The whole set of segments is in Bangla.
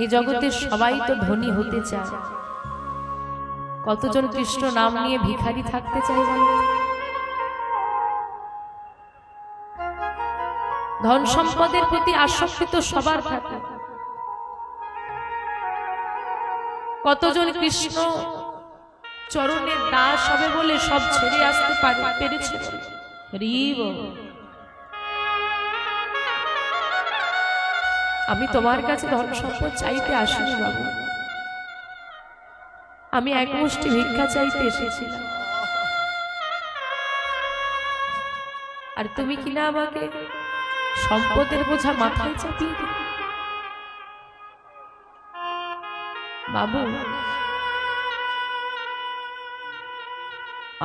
এই জগতে সবাই তো ধনী হতে চায়। কতজন কৃষ্ণ নাম নিয়ে ভিখারি থাকতে চায় বলো? ধন সম্পদের প্রতি আসক্তি তো সবার থাকে। কতজন কৃষ্ণ চরণের দাস হবে বলে সব ছেড়ে আসতে পারে পেরেছে। হরি আমি তোমার কাছে ধন সম্পদ চাইতে আসিনি বাবু। আমি এক মুষ্টি ভিক্ষা চাইতে এসেছিলাম। আর তুমি কিনা আমাকে সম্পদের বোঝা মাথায় চাপিয়ে বাবু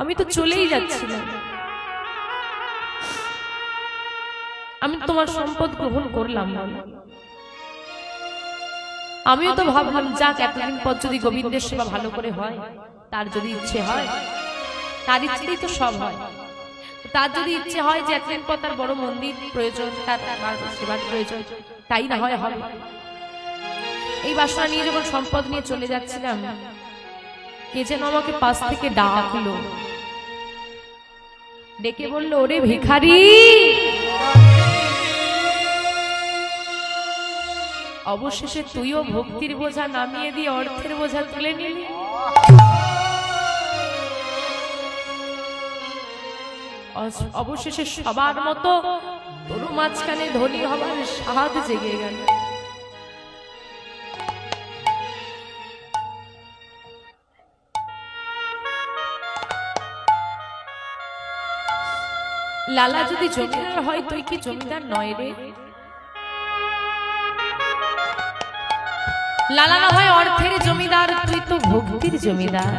আমি তো চলেই যাচ্ছিলাম। আমি তোমার সম্পদ গ্রহণ করলাম। না আমিও তো ভাবলাম যাক এতদিন পর যদি গোবিন্দের সেবা ভালো করে হয় তার যদি ইচ্ছে হয় তার ইচ্ছেই তো সব হয়। তার যদি ইচ্ছে হয় যে এতদিন পর তার বড় মন্দির প্রয়োজন তার তার সেবার প্রয়োজন তাই না হয় হবে এই বাসনা নিয়ে যখন সম্পদ নিয়ে চলে যাচ্ছিলাম কে যেন আমাকে পাশ থেকে ডাকলো। ডেকে বলল ওরে ভিখারি! অবশেষে তুইও ভক্তির বোঝা নামিয়ে দিয়ে অর্থের বোঝা তুলে নিলি। অবশেষে সবার মতো তোর মাঝখানে ধনী হবার স্বাদ জেগে গেল। লালা যদি জমিদার হয়, তুই কি জমিদার নয় রে? লালা না হয় অর্থের জমিদার, তুই তো ভক্তির জমিদার।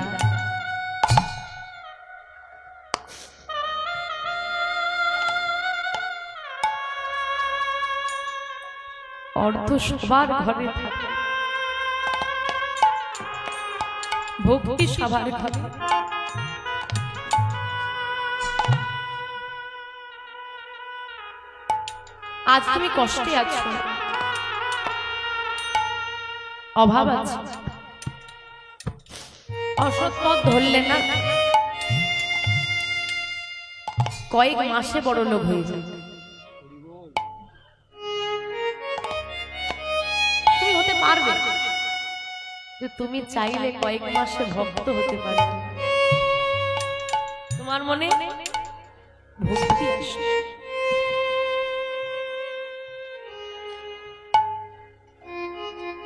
অর্থ সবার ঘরে থাকে। ভক্তি সবার ঘরে আজ তুমি কষ্টে আছো। অভাব আছে। অসৎ পথ ধরলে না। কয়েক মাসে বড় লোক হয়ে যায়। তুমি হতে পারবে। যে তুমি চাইলে কয়েক মাসে ভক্ত হতে পারবে। তোমার মনে ভক্তি আসে।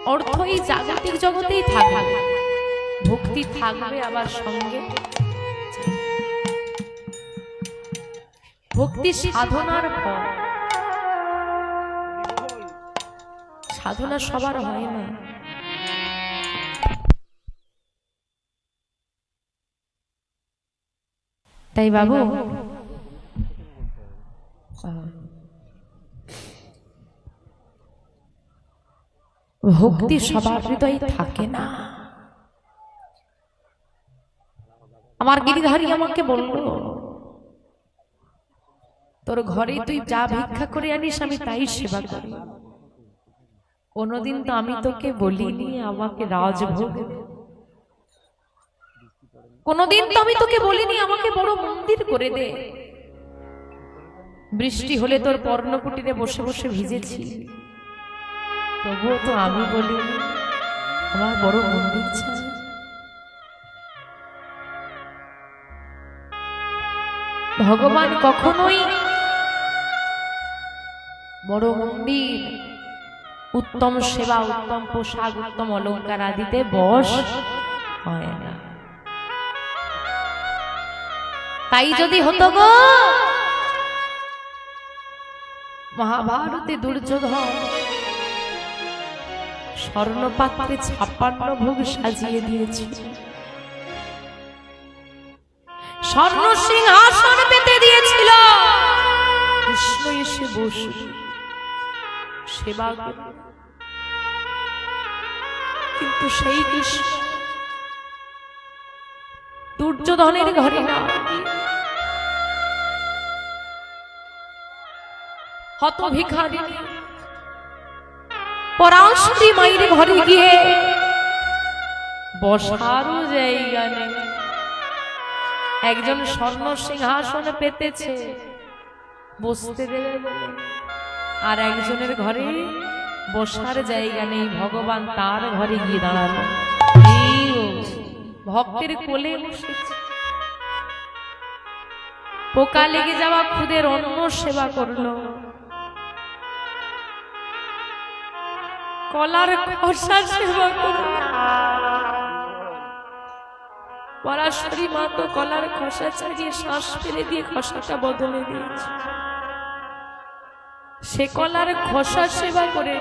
অর্থ এই জাগতিক জগতেই থাকবে। ভক্তি থাকবে আবার সঙ্গে। ভক্তি সাধনার ফল সাধনা সবার হয় না। তাই বাবু ভক্তি সবার হৃদয়ে থাকে না। আমার গিরিধারী আমাকে বলল, তোর ঘরে তুই যা ভিক্ষা করে আনিস, আমি তাই সেবা করি। কোনোদিন তো আমি তোকে বলিনি, আমাকে রাজভোগ। কোনোদিন তো আমি তোকে বলিনি, আমাকে বড় মন্দির করে দে। বৃষ্টি হলে তোর পর্ণকুটিরে বসে বসে ভিজেছি। তবুও তো আমি বলি, আমার বড় মন্দির চাই ভগবান কখনোই বড় মন্দির, উত্তম সেবা, উত্তম পোশাক, উত্তম অলঙ্কার আদিতে বস হয় না। তাই যদি হতো গো, মহাভারতে দুর্যোধন স্বর্ণপাত্রে ছাপ্পান্ন ভোগ সাজিয়ে দিয়েছে। স্বর্ণ সিংহাসন পেতে দিয়েছিল। কৃষ্ণ এসে বসে সেবা কিন্তু সেই কৃষ্ণ দুর্যোধনের ঘরে না হত ভিখারিনী পরাশরী মায়ের ঘরে গিয়ে বসারও জায়গা নেই। একজন স্বর্ণ সিংহাসন পেতেছে, বসতে দেবে আর একজনের ঘরে বসার জায়গা নেই, ভগবান তার ঘরে গিয়ে দাঁড়াল। ভক্তের কোলে বসেছে। পোকা লেগে যাওয়া খুদের অন্ন সেবা করল। কলার খসা সেবা করল পরাশরী মা তো কলার খসা ছাড়িয়ে শ্বাস ফেলে দিয়ে খসাটা বদলে দিয়েছে। সে কলার খসা সেবা করে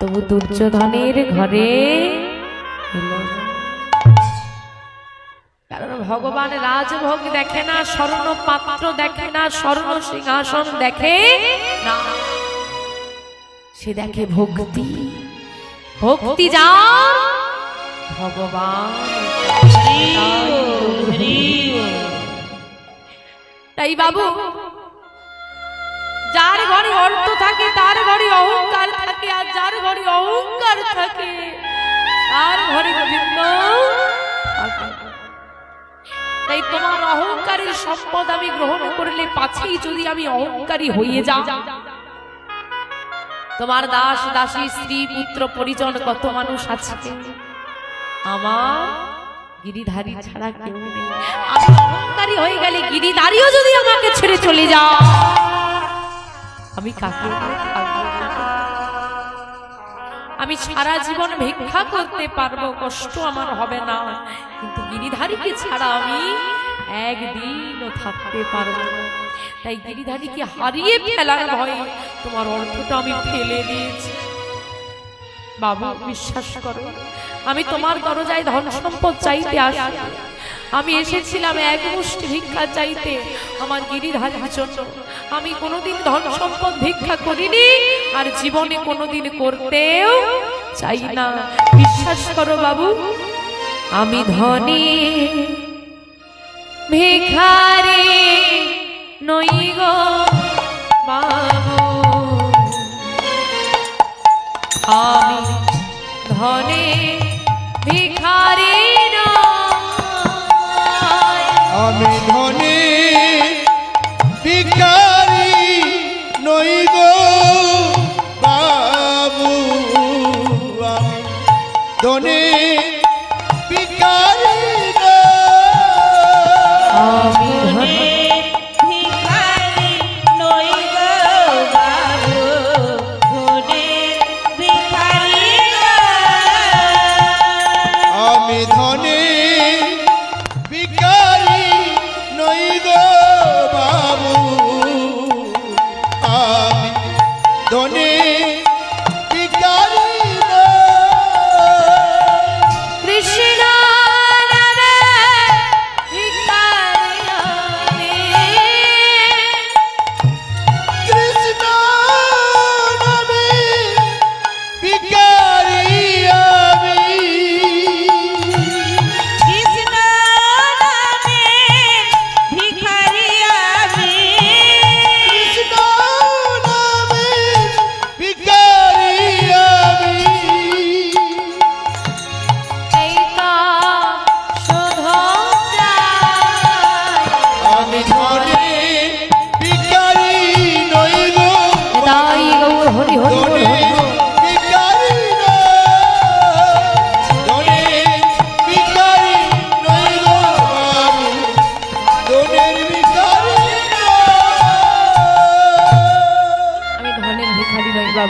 তবু দুর্যোধনের ঘরে কারণ ভগবান রাজভোগ দেখে না স্বর্ণ পাত্র দেখে না স্বর্ণ সিংহাসন দেখে না। সে দেখে ভক্তি। ভক্তি যা ভগবান। তাই বাবু যার ঘরে অর্থ থাকে তার ঘরে অহংকার থাকে আর যার ঘরে অহংকার থাকে তার ঘরে গোবিন্দ তাই তোমার অহংকারের সম্পদ আমি গ্রহণ করলে পাছেই যদি আমি অহংকারী হয়ে যা তোমার দাস দাসী স্ত্রী পুত্র পরিজন কত মানুষ আছে? আমার গিরিধারী ছাড়া কেউ নেই। আমি অহংকারী হয়ে গেলে গিরিধারীও যদি আমাকে ছেড়ে চলে যা আমি কাকে? আমি সারা জীবন ভিক্ষা করতে পারব, কষ্ট আমার হবে না। কিন্তু গিরিধারীকে ছাড়া আমি একদিনও থাকতে পারব না। তাই গিরিধারীকে হারিয়ে ফেলার ভয়ে তোমার অর্থটা আমি ফেলে দিয়েছি। বাবা বিশ্বাস করো আমি তোমার দরজায় ধন সম্পদ চাইতে আসি। আমি এসেছিলাম এক মুষ্টি ভিক্ষা চাইতে আমার গিরিধারীর জন্য। আমি কোনোদিন ধন সম্পদ ভিক্ষা করিনি আর জীবনে কোনোদিন করতেও চাই না। বিশ্বাস করো বাবু আমি ধনী। ভিখারি। নই গো বাবু আমি ধনে ভিখারি। আমি ধনী ভিখারি নই গো বাবু আমি ধনী ধনী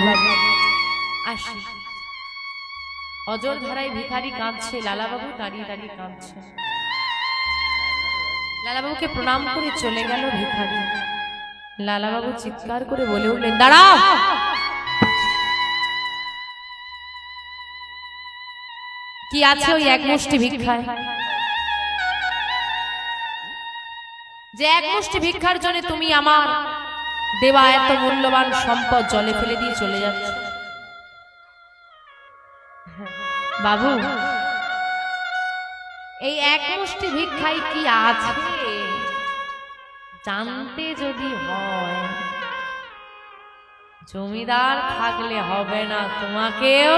বাবু। অজর ধারায় ভিখারি কাঁদছে, লালাবাবু দাঁড়িয়ে দাঁড়িয়ে কাঁদছে। লালাবাবুকে প্রণাম করে চলে গেল ভিখারি। লালাবাবু চিৎকার করে বলে উঠলেন, দাঁড়াও! কি আছে ওই এক মুষ্টি ভিক্ষায়? যে এক মুষ্টি ভিক্ষার জন্য তুমি আমার দেওয়া এত মূল্যবান সম্পদ জলে ফেলে দিয়ে চলে যাচ্ছে। বাবু, এই এক মুষ্টি ভিক্ষায় কি আছে? জানতে যদি হয়, জমিদার থাকলে হবে না, তোমাকেও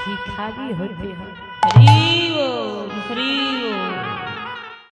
ভিখারি হতে হবে। হরি বল